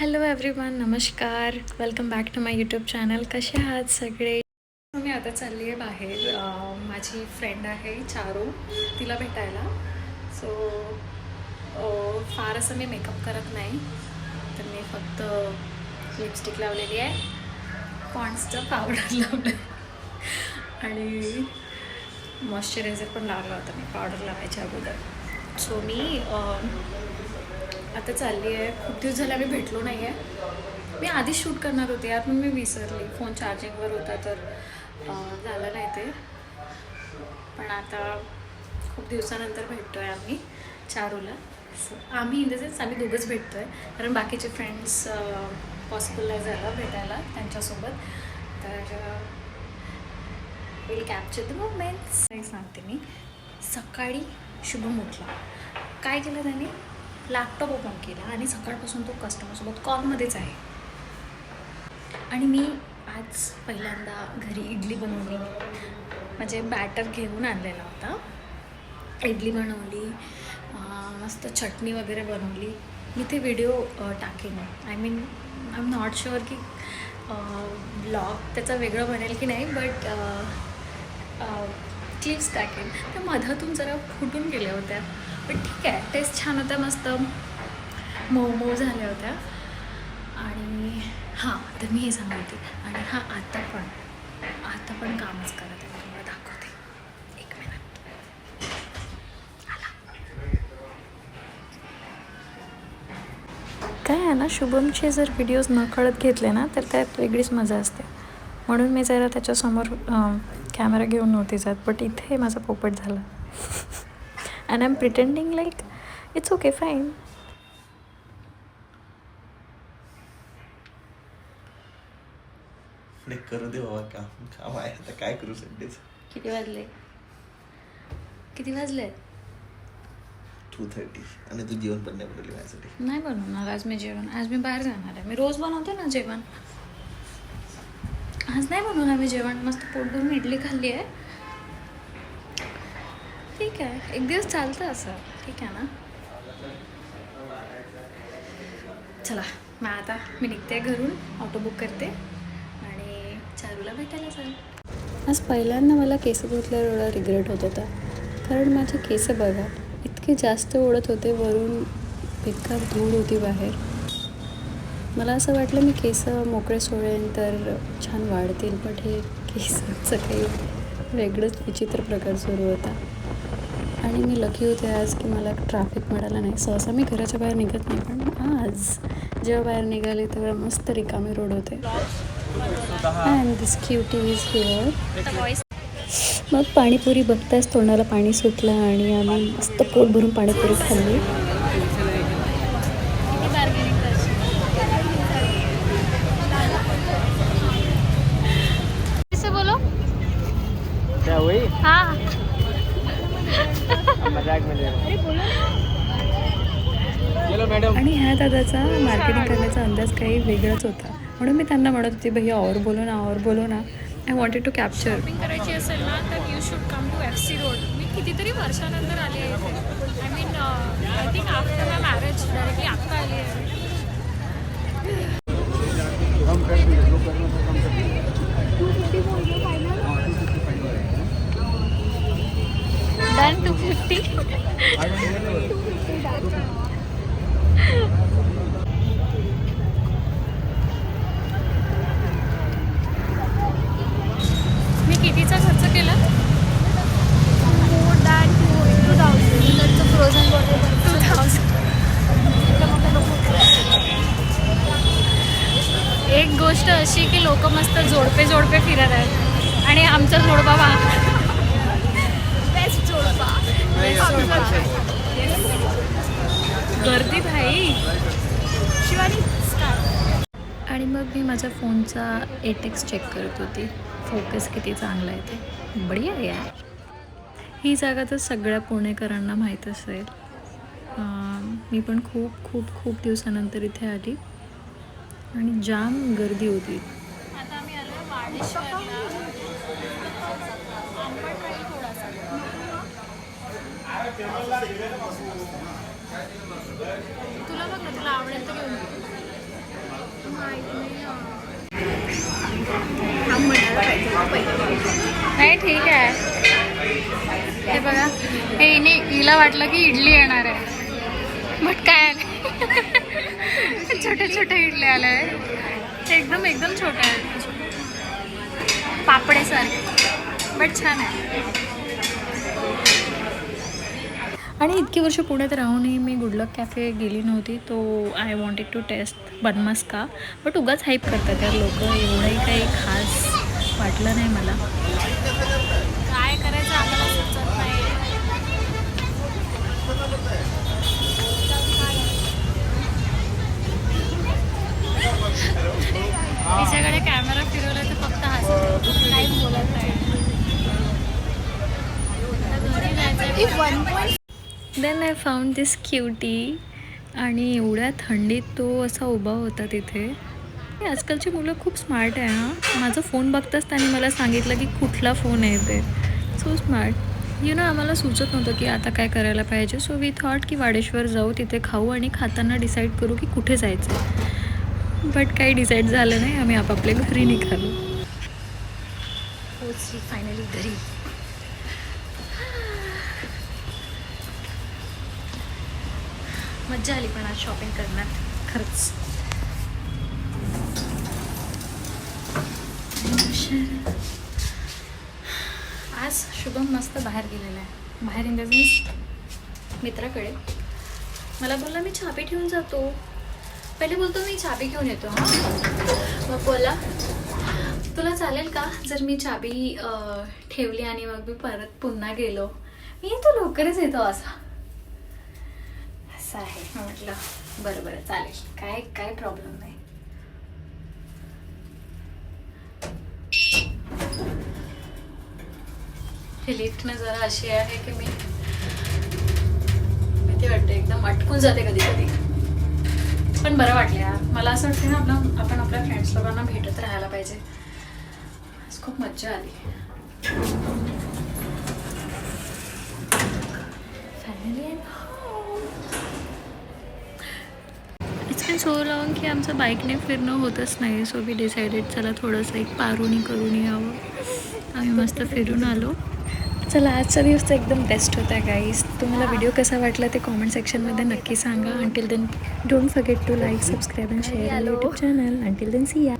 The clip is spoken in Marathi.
हॅलो एव्हरीवन नमस्कार. Welcome back to my YouTube channel कसे आहात सगळे? मी आता चालली आहे बाहेर. माझी फ्रेंड आहे चारू. तिला भेटायला. सो फार असं मी मेकअप करत नाही. तर मी फक्त लिपस्टिक लावलेली आहे. पॉन्ड्सचं पावडर लावलं आणि मॉइश्चरायझर पण लावला होता मी पावडर लावायच्या अगोदर. सो मी आता चालली आहे. खूप दिवस झाले आम्ही भेटलो नाही आहे मी आधीच शूट करणार होते. यात मी विसरली. फोन चार्जिंगवर होता तर झालं नाही ते. पण आता खूप दिवसानंतर भेटतो आहे आम्ही चारूला. So, आम्ही इन द सेन्स आम्ही दोघंच भेटतो आहे कारण बाकीचे फ्रेंड्स पॉसिबल नाही झालं भेटायला त्यांच्यासोबत. तर विल कॅप्चर द मोमेंट्स सांगते मी. सकाळी शुभम उठला काय केलं त्याने? लॅपटॉप ओपन केला आणि सकाळपासून तो कस्टमरसोबत कॉलमध्येच आहे. आणि मी आज पहिल्यांदा घरी इडली बनवली. म्हणजे बॅटर घेऊन आणलेला होता. इडली बनवली मस्त चटणी वगैरे बनवली. मी ते व्हिडिओ टाकेन. I mean I am not sure की ब्लॉग त्याचा वेगळं बनेल की नाही बट क्लिप्स टाकेन. त्या मधातून जरा फुटून गेल्या होत्या. पण ठीक आहे टेस्ट छान होत्या मस्त. मऊ मऊ झाल्या होत्या. आणि हां तर मी हे सांगते आणि हां आता पण. आता पण कामच करत आहे तुम्हाला दाखवते. एक मिनिट काय आहे ना शुभमचे जर व्हिडिओज न कळत घेतले ना तर त्यात वेगळीच मजा असते. म्हणून मी जरा त्याच्यासमोर कॅमेरा घेऊन नव्हती जात बट इथे माझा पोपट झाला. And I am pretending like it's okay fine नाही करू दे बाबा काम काम आहे. आता काय करू संडेच? किती वाजले? किती वाजले? टू थर्टी आणि तू जेवण पण नाही बनवली माझ्यासाठी. नाही बनवणार आज मी जेवण. आज मी बाहेर जाणार आहे. मी रोज बनवते ना जेवण. आज नाही बनवणार मी जेवण. मस्त पोट भरून इडली खाल्ली आहे. ठीक आहे. एक दिवस चालतं असं. ठीक आहे ना? चला मग आता मी निघते घरून ऑटो बुक करते आणि चारूला भेटायला जाईल. आज पहिल्यांदा मला केस धुतल्यावर एवढा रिग्रेट होत होता. कारण माझे केस बघा इतके जास्त ओढत होते वरून बेकार धूळ होती बाहेर. मला असं वाटलं मी केस मोकळे सोडेन तर छान वाढतील बट हे केसांचं काही वेगळंच विचित्र प्रकार सुरू होता. आणि मी लकी होते आज की मला ट्रॅफिक मिळालं नाही. सहसा मी घराच्या बाहेर निघत नाही पण आज जेव्हा बाहेर निघाले तेव्हा मस्त रिकामे रोड होते. And this cutie is here मग पाणीपुरी बघताच तोंडाला पाणी सुटलं आणि आम्ही मस्त पोट भरून पाणीपुरी खाल्ली. आणि ह्या दादाचा मार्केटिंग करण्याचा अंदाज काही वेगळाच होता. म्हणून मी त्यांना म्हणत होती भैया और बोलो ना और बोलो ना. आय वॉन्टेड टू कॅप्चर करायची असेल ना तर you should come to F C road मी कितीतरी वर्षानंतर आली आहे इथे. I mean I think after my marriage directly आत्ता आली आहे. कम टू फिफ्टी मी कितीचा खर्च केला? More than two two thousand frozen bottle two thousand एक गोष्ट अशी की लोक मस्त जोडपे जोडपे फिरत आहेत. आणि आमचा जोडपा गर्दी भाई. शिवानी आणि मग मी माझ्या फोनचा एटेक्स चेक करत होती. फोकस किती चांगला आहे ते. बढिया आहे यार. ही जागा तर सगळ्या पुणेकरांना माहीत असेल. मी पण खूप खूप खूप दिवसानंतर इथे आली. आणि जाम गर्दी होती. आता आम्ही आलो नाही ठीक आहे. हे बघा हे इने हिला वाटलं की इडली येणार आहे. बट काय आलं छोटे छोटे इडली आले आहे एकदम एकदम छोट्या आहे. पापडेसारखे बट छान आहे. आणि इतकी वर्ष पुण्यात राहूनही मी गुडलक कॅफे गेली नव्हती तो आय वॉन्टेड टू टेस्ट बनमस का? बट उगाच हाईप करतात यार लोक एवढंही काही खास वाटलं नाही मला. काय करायचं आम्हाला सुचत नाही. तिच्याकडे कॅमेरा फिरवला तर फक्त हसत काहीच बोलत नाही. Then I found this cutie आणि एवढ्या थंडीत तो असा उभा होता तिथे. हे आजकालची मुलं खूप स्मार्ट आहे हां. माझा फोन बघताच त्यांनी मला सांगितलं की कुठला फोन आहे ते. सो स्मार्ट यु ना आम्हाला सुचत नव्हतं की आता काय करायला पाहिजे. सो वी थॉट की वाडेश्वर जाऊ तिथे खाऊ आणि खाताना डिसाईड करू की कुठे जायचं बट काही डिसाईड झालं नाही. आम्ही आपापल्या घरी निघालो. हो, पोचली फायनली घरी. मज्जा आली पण आज शॉपिंग करण्यात खरंच. आज शुभम मस्त बाहेर गेलेला आहे. बाहेर इन द सेन्स मित्राकडे. मला बोलला मी छापी ठेवून जातो. पहिले बोलतो मी चाबी घेऊन येतो. हां? मग बोला तुला चालेल का? जर मी चाबी ठेवली आणि मग मी परत पुन्हा गेलो मी येतो लवकरच येतो असा. असं आहे. म्हटलं बरं बरं चालेल. काय काय प्रॉब्लेम नाही. हे लिफ्टनं जरा अशी आहे की मी भीती वाटते एकदम अटकून जाते कधी कधी. पण बरं वाटलं यार. मला असं वाटतं ना आपलं आपण आपल्या फ्रेंड्स लोकांना भेटत राहायला पाहिजे. आज खूप मज्जा आली. फॅमिली इट्स सो लॉंग की आमचं बाईकने फिरणं होतच नाही सो वी डिसाइडेड चला थोडंसं एक पारुनी करून यावं. आम्ही मस्त फिरून आलो. चला आजचा दिवस तर एकदम बेस्ट होता गाईज तुम्हाला व्हिडिओ कसा वाटला ते कॉमेंट सेक्शनमध्ये नक्की सांगा. Until then don't forget to like subscribe and share YouTube channel until then see ya